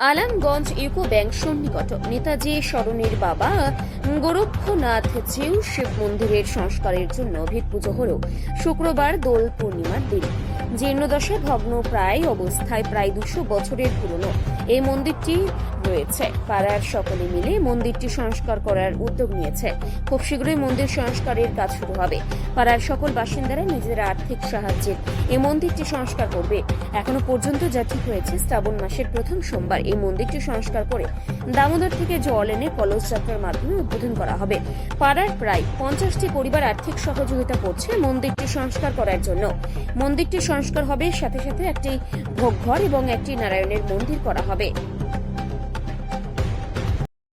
আলামগঞ্জ UCO bank সন্নিকট। নেতাজি স্মরণের বাবা গোরক্ষনাথ জিউ শিব মন্দিরের সংস্কারের জন্য ভিত পুজো হল। শুক্রবার দোল পূর্ণিমার দিন। জীর্ণদশা ভগ্ন প্রায় অবস্থায় প্রায় দুশো বছরের পুরনো। এই মন্দিরটি রয়েছে। পাড়ার সকলে মিলে মন্দিরটি সংস্কার করার উদ্যোগ নিয়েছে। খুব শীঘ্রই মন্দির সংস্কারের কাজ শুরু হবে। পাড়ার সকল বাসিন্দারা নিজেদের আর্থিক সাহায্যে এই মন্দিরটি সংস্কার করবে। এখনও পর্যন্ত যা ঠিক হয়েছে, শ্রাবণ মাসের প্রথম সোমবার এই মন্দিরটি সংস্কার করে দামোদর থেকে জল এনে কলস যাত্রার মাধ্যমে উদ্বোধন করা হবে। পাড়ার প্রায় পঞ্চাশটি পরিবার আর্থিক সহযোগিতা করছে মন্দিরটি সংস্কার করার জন্য। মন্দিরটি সংস্কার হবে সাথে সাথে একটি ভোগ ঘর এবং একটি নারায়ণের মন্দির করা হবে।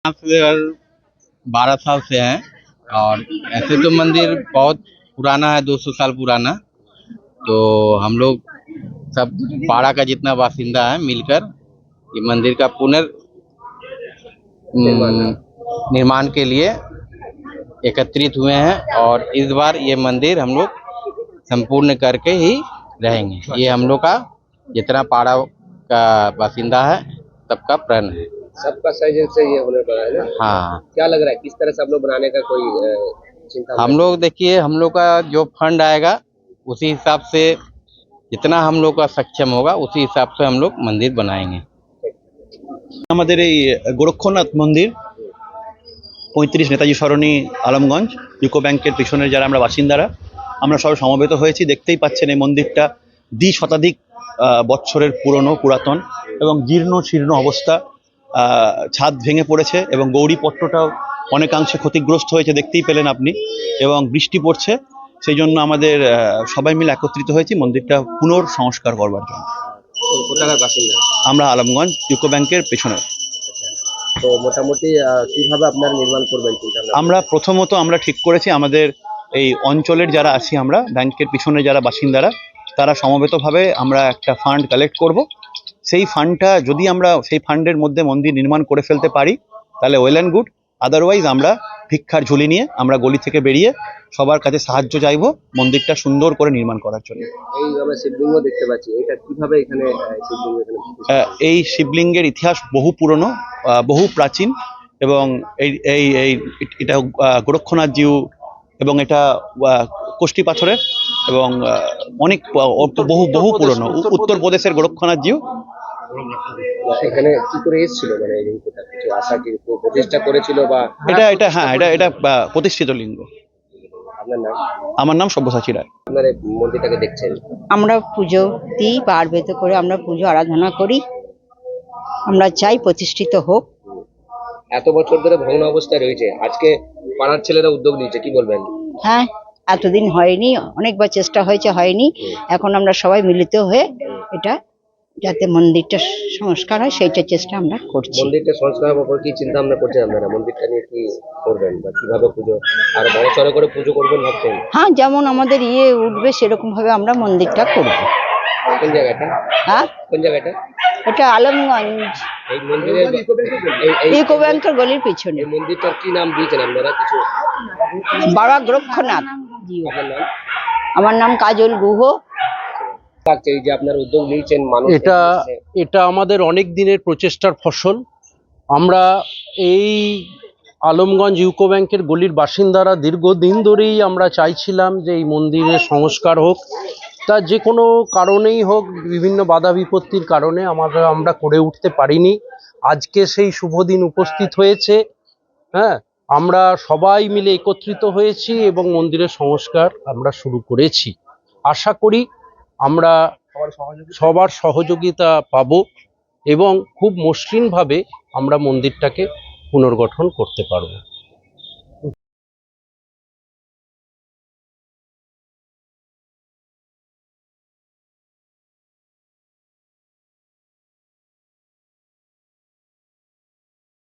बारह साल से हैं और ऐसे तो मंदिर बहुत पुराना है 200 साल पुराना। तो हम लोग सब पाड़ा का जितना बासिंदा है मिलकर ये मंदिर का पुनर् निर्माण के लिए एकत्रित हुए हैं और इस बार ये मंदिर हम लोग संपूर्ण करके ही रहेंगे। ये हम लोग का जितना पाड़ा का बासिंदा है, सबका प्रण है। सबका सहयोग से ये होने पड़ा है ना हाँ क्या लग रहा है किस तरह से आप लोग बनाने का कोई अ, चिंता हम लोग देखिए हम लोग का जो फंड आएगा उसी हिसाब से जितना हम लोग का सक्षम होगा उसी हिसाब से हम लोग मंदिर बनाएंगे আমাদের এই গোরক্ষনাথ মন্দির পঁয়ত্রিশ নেতাজি সরণি আলমগঞ্জ ইউকো ব্যাংকের পিছনের যারা আমরা বাসিন্দারা আমরা সবাই সমবেত হয়েছি দেখতেই পাচ্ছেন এই মন্দিরটা দ্বি শতাধিক আহ, বৎসরের পুরনো পুরাতন এবং জীর্ণ শীর্ণ অবস্থা আহ, ছাদ ভেঙে পড়েছে এবং গৌরীপট্টটাও অনেকাংশে ক্ষতিগ্রস্ত হয়েছে দেখতেই পেলেন আপনি এবং বৃষ্টি পড়ছে। সেই জন্য আমাদের সবাই মিলে একত্রিত হয়েছি মন্দিরটা পুনর সংস্কার করবার জন্য। আমরা আলমগঞ্জ ইউকো ব্যাংকের পেছনে। তো মোটামুটি কীভাবে আপনারা নির্মাণ করবেন আমরা প্রথমত আমরা ঠিক করেছি আমাদের এই অঞ্চলের যারা আছি আমরা ব্যাংকের পিছনে যারা বাসিন্দারা তারা সমবেতভাবে আমরা একটা ফান্ড কালেক্ট করব। সেই ফান্ডটা যদি আমরা সেই ফান্ডের মধ্যে মন্দির নির্মাণ করে ফেলতে পারি তাহলে ওয়েল অ্যান্ড গুড আদারওয়াইজ আমরা ভিক্ষার ঝুলি নিয়ে আমরা গলি থেকে বেরিয়ে সবার কাছে সাহায্য চাইব মন্দিরটা সুন্দর করে নির্মাণ করার জন্য। এই আমরা শিবলিঙ্গ দেখতে পাচ্ছি। এটা কীভাবে এখানে আহ, শিবলিঙ্গ এখানে আহ, এই শিবলিঙ্গের ইতিহাস বহু পুরনো আহ, বহু প্রাচীন এবং এই এই এই এটা আহ, গোরক্ষনাথ জিউ এবং এটা কোষ্ঠী পাথরের এবং আহ, অনেক বহু বহু পুরনো। উত্তরপ্রদেশের গোরক্ষনাথ জিউ এখানে কি করে এসেছিল? মানে এই লিঙ্গটা? কিছু আশা কি প্রতিষ্ঠা করেছিল বা এটা এটা হ্যাঁ এটা এটা প্রতিষ্ঠিত লিঙ্গ। আপনার নাম? আমার নাম সব্যসাচী রায়। আপনার মন্দিরটাকে দেখছেন? আমরা পুজো দিই বার বেত করে আমরা পুজো আরাধনা করি। আমরা চাই প্রতিষ্ঠিত হোক। এত বছর ধরে ভগ্ন অবস্থায় রয়েছে। আজকে পাড়ার ছেলেরা উদ্যোগ নিয়েছে কি বলবেন? হ্যাঁ এতদিন হয়নি অনেকবার চেষ্টা হয়েছে হয়নি। এখন আমরা সবাই মিলিত হয়ে এটা যাতে মন্দিরটা সংস্কার হয় সেইটা চেষ্টা আমরা করছি। মন্দিরটা সংস্কার হওয়ার পর কি চিন্তা ভাবনা করছেন আপনারা? মন্দিরটা নিয়ে কি করবেন বা কীভাবে পুজো? আর বড় সড়ো করে পুজো করবেন ভাবছেন? হ্যাঁ যেমন আমাদের ইয়ে উঠবে সেরকম ভাবে আমরা মন্দিরটা করব। কোন জায়গাটা? হ্যাঁ? কোন জায়গাটা? এটা আলমগঞ্জ। এই মন্দিরের এই- এই ব্যাংকের গলির পিছনে। এই মন্দিরটার কি নাম দিয়েছেন আপনারা? কিছু বাবা গোরক্ষনাথ জিও আপনার নাম? আমার নাম কাজল গুহ। এই যে আপনার উদ্যোগ নিয়েছেন মানুষ এটা এটা আমাদের অনেক দিনের প্রচেষ্টার ফসল। আমরা এই আলমগঞ্জ ইউকো ব্যাংকের গলির বাসিন্দারা দীর্ঘদিন ধরেই আমরা চাইছিলাম যে এই মন্দিরের সংস্কার হোক। তা যে কোনো কারণেই হোক বিভিন্ন বাধা বিপত্তির কারণে আমরা আমরা করে উঠতে পারিনি। আজকে সেই শুভ দিন উপস্থিত হয়েছে। হ্যাঁ আমরা সবাই মিলে একত্রিত হয়েছি এবং মন্দিরের সংস্কার আমরা শুরু করেছি। আশা করি আমরা সবার সহযোগিতা পাব এবং খুব মসৃণভাবে আমরা মন্দিরটাকে পুনর্গঠন করতে পারব।